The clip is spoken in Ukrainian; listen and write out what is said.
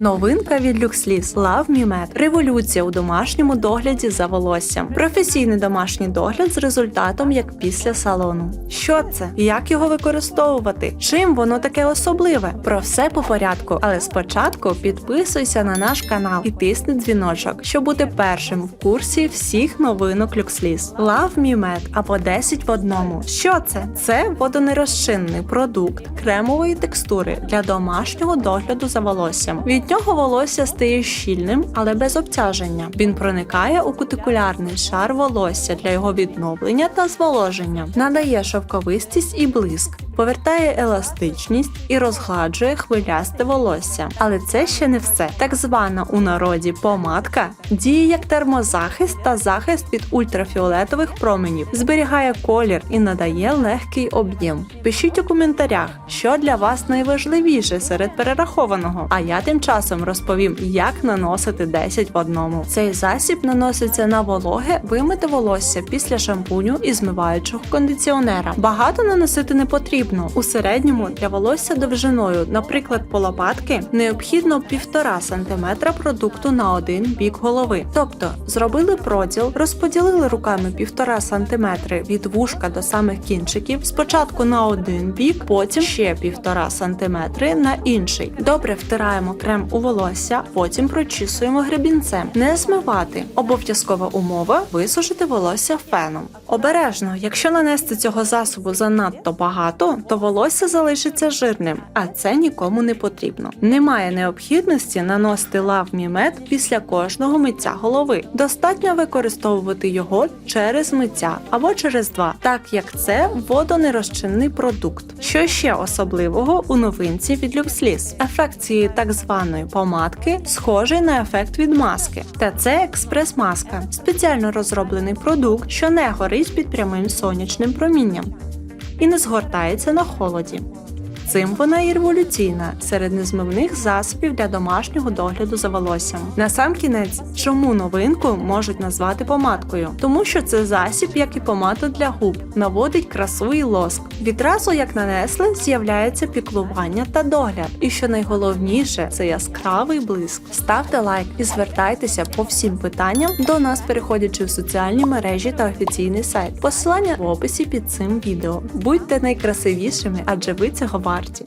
Новинка від LuxLease Love Me Med. Революція у домашньому догляді за волоссям. Професійний домашній догляд з результатом як після салону. Що це? Як його використовувати? Чим воно таке особливе? Про все по порядку. Але спочатку підписуйся на наш канал і тисни дзвіночок, щоб бути першим в курсі всіх новинок LuxLease. Love Me Med або 10 в одному. Що це? Це водонерозчинний продукт кремової текстури для домашнього догляду за волоссям. Від нього волосся стає щільним, але без обтяження. Він проникає у кутикулярний шар волосся для його відновлення та зволоження, надає шовковистість і блиск. Повертає еластичність і розгладжує хвилясте волосся. Але це ще не все. Так звана у народі помадка діє як термозахист та захист від ультрафіолетових променів, зберігає колір і надає легкий об'єм. Пишіть у коментарях, що для вас найважливіше серед перерахованого. А я тим часом розповім, як наносити 10 в одному. Цей засіб наноситься на вологе вимите волосся після шампуню і змиваючого кондиціонера. Багато наносити не потрібно. У середньому для волосся довжиною, наприклад, по лопатки, необхідно 1,5 см продукту на один бік голови. Тобто зробили проділ, розподілили руками 1,5 см від вушка до самих кінчиків, спочатку на один бік, потім ще 1,5 см на інший. Добре втираємо крем у волосся, потім прочісуємо гребінцем. Не змивати. Обов'язкова умова висушити волосся феном. Обережно, якщо нанести цього засобу занадто багато, то волосся залишиться жирним, а це нікому не потрібно. Немає необхідності наносити лавмімед після кожного миття голови. Достатньо використовувати його через миття або через два, так як це водонерозчинний продукт. Що ще особливого у новинці від LuxLease? Ефект цієї так званої помадки схожий на ефект від маски. Та це експрес-маска, спеціально розроблений продукт, що не горить під прямим сонячним промінням і не згортається на холоді. Цим вона і революційна серед незмивних засобів для домашнього догляду за волоссям. На сам кінець, чому новинку можуть назвати помадкою? Тому що це засіб, як і помада для губ, наводить красу і лоск. Відразу як нанесли, з'являється піклування та догляд. І що найголовніше, це яскравий блиск. Ставте лайк і звертайтеся по всім питанням до нас, переходячи в соціальні мережі та офіційний сайт. Посилання в описі під цим відео. Будьте найкрасивішими, адже ви цього варті.